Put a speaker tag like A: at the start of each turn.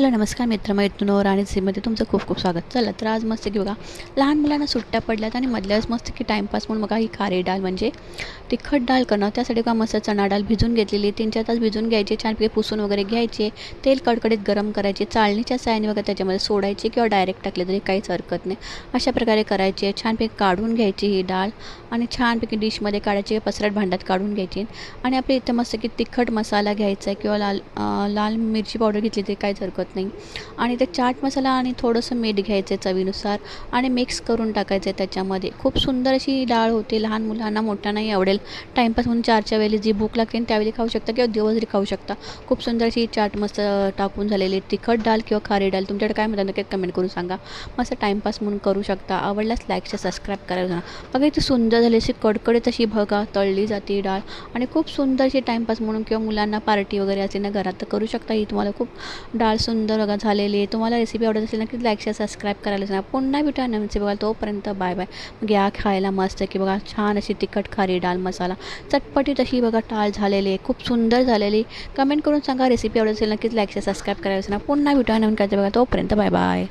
A: Hello नमस्कार मित्रमैत्रिणो राणी सीमध्ये तुमचं खूप खूप स्वागत. चला तर आज मस्त की बघा लहान मुलांना सुट्ट्या पडल्यात आणि मधल्याच मस्त की टाईमपास म्हणून बघा ही खारी डाळ म्हणजे तिखट डाळ करणं. त्यासाठी का मस्त चणा डाळ भिजून घेतलेली तीन चार तास भिजून घ्यायचे छानपैकी पुसून वगैरे घ्यायचे. तेल कडकडीत गरम करायचे. चाळणीच्या सायने वगैरे त्याच्यामध्ये सोडायचे किंवा डायरेक्ट टाकले तरी काहीच हरकत नाही. अशा प्रकारे करायचे. छानपैकी काढून घ्यायची ही डाळ आणि छानपैकी डिशमध्ये काढायची पसरट भांड्यात काढून घ्यायची. आणि आपल्या इथं मस्त की तिखट मसाला घ्यायचा आहे किंवा लाल लाल मिरची पावडर घेतली तरी काहीच हरकत नाही. आणि ते चाट मसाला आणि थोडंसं मीठ घ्यायचं आहे चवीनुसार आणि मिक्स करून टाकायचं आहे त्याच्यामध्ये. खूप सुंदर अशी डाळ होते लहान मुलांना मोठ्यांनाही आवडेल. टाईमपास म्हणून चारच्या वेळेला जी भूक लागते आणि त्यावेळी खाऊ शकता किंवा दिवसभरी खाऊ शकता. खूप सुंदर अशी चाट मस्त टाकून झालेली तिखट डाळ किंवा खारी डाळ तुमच्याकडे काय म्हणतात नक्की कमेंट करून सांगा. मस्त टाईमपास म्हणून करू शकता. आवडल्यास लाईकच्या सबस्क्राईब करायला बघा इथे सुंदर झाली अशी कडकडीत अशी बघा तळली जाते डाळ. आणि खूप सुंदर अशी टाईमपास म्हणून किंवा मुलांना पार्टी वगैरे असे ना घरात तर करू शकता ही तुम्हाला खूप डाळ सुंदर सुंदर बघा झालेली आहे. तुम्हाला रेसिपी आवडत असेल नक्कीच लाईकच्या सबस्क्राईब करायला सांगा पुन्हा भेटा नवीन बघा तोपर्यंत बाय बाय मग या खायला मस्त की बघा छान अशी तिखट खारी डाळ मसाला. चटपटीत अशी बघा टाळ झालेली आहे. खूप सुंदर झालेली. कमेंट करून सांगा रेसिपी आवडत असेल नक्कीच लाईकच्या सबस्क्राईब करायला सांगा पुन्हा भेटा नवीन करायचं बघा. तोपर्यंत बाय बाय